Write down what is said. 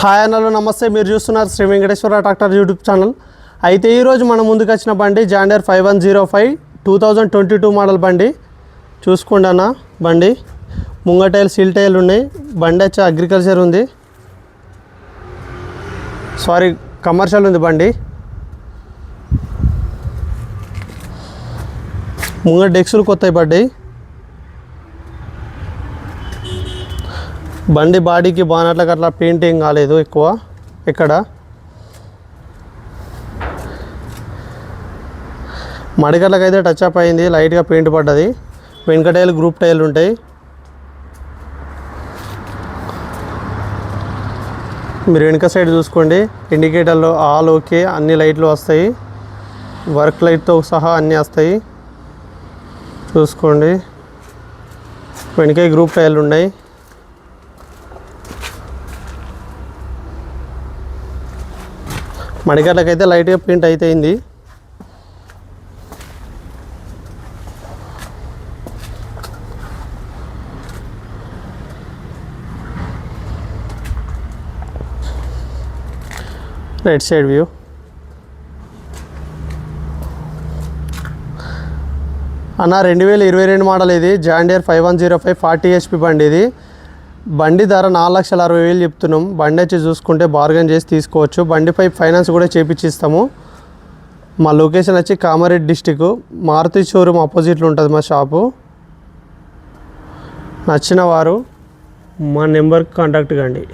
Hi అన్నలు నమస్తే. మీరు చూస్తున్నారు Shri Venkateswara tractor YouTube channel. అయితే ఈరోజు మన ముందుకు వచ్చిన బండి John Deere five one zero five two thousand twenty two model బండి. చూసుకోండి అన్న బండి. ముంగటైల్ సీల్ టైల్ ఉన్నాయి. బండి వచ్చి అగ్రికల్చర్ ఉంది. సారీ కమర్షియల్ ఉంది బండి. ముంగ డెక్స్లు కొత్త పడ్డాయి. బండి బాడీకి బానట్లకు అట్లా పెయింట్ ఏం కాలేదు ఎక్కువ ఇక్కడ మడికట్లకు అయితే టచ్ అప్ అయింది లైట్గా పెయింట్ పడ్డది. వెనుక టైల్ గ్రూప్ టైర్లు ఉంటాయి. మీరు వెనుక సైడ్ చూసుకోండి ఇండికేటర్లో ఆల్ ఓకే అన్ని లైట్లు వస్తాయి. వర్క్ లైట్తో సహా అన్నీ వస్తాయి. చూసుకోండి. వెనక గ్రూప్ టైర్లు ఉన్నాయి. మడిగడ్డకైతే లైట్గా పెయింట్ అయితే అయింది రైట్ సైడ్ వ్యూ అన్న రెండు వేల ఇరవై రెండు మోడల్ ఇది. John Deere five one zero five forty HP బండి ఇది. బండి ధర నాలుగు లక్షల అరవై వేలు చెప్తున్నాం. బండి వచ్చి చూసుకుంటే బార్గెన్ చేసి తీసుకోవచ్చు. బండిపై ఫైనాన్స్ కూడా చేపించిస్తాము మా లొకేషన్ వచ్చి కామారెడ్డి డిస్టిక్ మారుతి షోరూమ్ ఆపోజిట్లో ఉంటుంది మా షాపు నచ్చిన వారు మా నెంబర్కి కాంటాక్ట్ కండి.